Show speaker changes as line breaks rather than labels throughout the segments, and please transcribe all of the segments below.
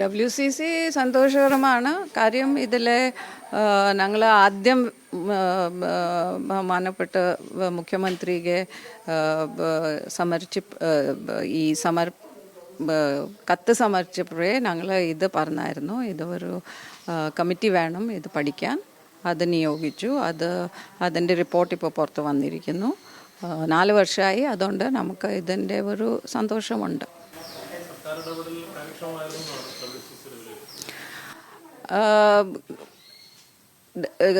W C C സന്തോഷകരമാണ്. കാര്യം ഇതിലെ ഞങ്ങൾ ആദ്യം ബഹുമാനപ്പെട്ട മുഖ്യമന്ത്രിക്ക് ആ, സമർച്ചി ഈ സമർ കത്ത് സമർപ്പിച്ചപ്പോഴേ ഞങ്ങൾ ഇത് പറഞ്ഞായിരുന്നു. ഇത് ഒരു കമ്മിറ്റി വേണം ഇത് പഠിക്കാൻ. അത് നിയോഗിച്ചു. അത് അതിന്റെ റിപ്പോർട്ട് ഇപ്പോൾ പുറത്ത് വന്നിരിക്കുന്നു. നാല് വർഷമായി അതുകൊണ്ട് നമുക്ക് ഇതിന്റെ ഒരു സന്തോഷമുണ്ട്.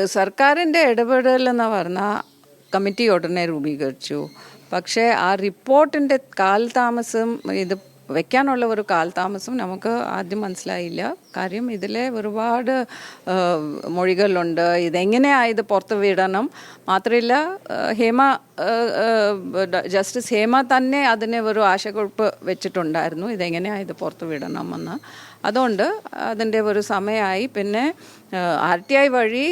സർക്കാരിന്റെ ഇടപെടൽ എന്ന് പറഞ്ഞാൽ കമ്മിറ്റി ഉടനെ രൂപീകരിച്ചു. പക്ഷേ ആ റിപ്പോർട്ടിന്റെ കാലതാമസം ഇത് വെക്കാനുള്ള ഒരു കാലതാമസം നമുക്ക് ആദ്യം മനസ്സിലായില്ല. കാര്യം ഇതിലെ ഒരുപാട് മൊഴികളുണ്ട്. ഇതെങ്ങനെയാണ് ഇത് പുറത്ത് വിടണം? മാത്രമല്ല ഹേമ ജസ്റ്റിസ് ഹേമ തന്നെ അതിനെ ഒരു ആശയക്കുറിപ്പ് വെച്ചിട്ടുണ്ടായിരുന്നു. ഇതെങ്ങനെയാണ് ഇത് പുറത്ത് വിടണമെന്ന് അതുകൊണ്ട് അതിന്റെ ഒരു സമയമായി. പിന്നെ ആർ ടി ഐ വഴി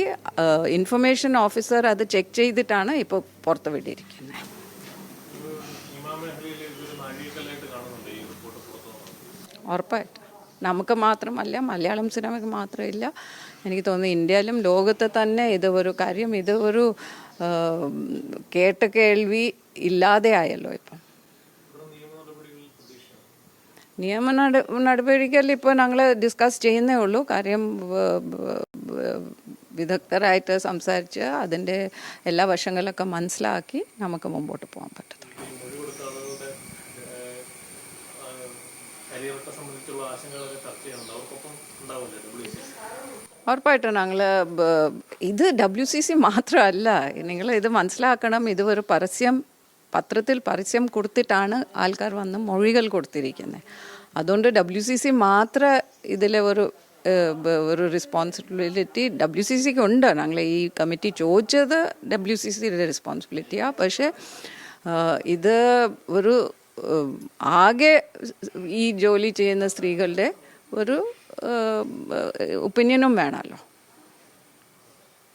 ഇൻഫർമേഷൻ ഓഫീസർ അത് ചെക്ക് ചെയ്തിട്ടാണ് ഇപ്പോൾ പുറത്ത് വിട്ടിരിക്കുന്നത് ഉറപ്പായിട്ട്. നമുക്ക് മാത്രമല്ല മലയാളം സിനിമയ്ക്ക് മാത്രമില്ല. എനിക്ക് തോന്നുന്നു ഇന്ത്യയിലും ലോകത്ത് തന്നെ ഇത് ഒരു കാര്യം ഇത് ഒരു കേട്ട കേൾവി ഇല്ലാതെ ആയല്ലോ ഇപ്പം. നിയമ നട നടപടികൾ ഇപ്പോൾ ഞങ്ങൾ ഡിസ്കസ് ചെയ്യുന്നേ ഉള്ളൂ. കാര്യം വിദഗ്ധരായിട്ട് സംസാരിച്ച് അതിന്റെ എല്ലാ വശങ്ങളൊക്കെ മനസ്സിലാക്കി നമുക്ക് മുമ്പോട്ട് പോകാൻ പറ്റത്തുള്ളൂ.
കരിയറൊക്കെ സംബന്ധിച്ചുള്ള ആശങ്കകളൊക്കെ ചർച്ച ചെയ്യുന്നുണ്ട്. അവർക്കൊപ്പം ഉണ്ടാവില്ലേ
ഉറപ്പായിട്ടും ഞങ്ങൾ ഇത് ഡബ്ല്യു സി സി മാത്രമല്ല. നിങ്ങൾ ഇത് മനസ്സിലാക്കണം. ഇത് ഒരു പരസ്യം പത്രത്തിൽ പരസ്യം കൊടുത്തിട്ടാണ് ആൾക്കാർ വന്ന് മൊഴികൾ കൊടുത്തിരിക്കുന്നത്. അതുകൊണ്ട് ഡബ്ല്യു സി സി മാത്രം ഇതിലെ ഒരു ഒരു റെസ്പോൺസിബിലിറ്റി ഡബ്ല്യു സി സിക്ക് ഉണ്ട്. ഞങ്ങൾ ഈ കമ്മിറ്റി ചോദിച്ചത് ഡബ്ല്യു സി സിയുടെ റെസ്പോൺസിബിലിറ്റിയാണ് പക്ഷേ ഇത് ഒരു ആകെ ഈ ജോലി ചെയ്യുന്ന സ്ത്രീകളുടെ ഒരു ഒപ്പീനിയനും വേണമല്ലോ.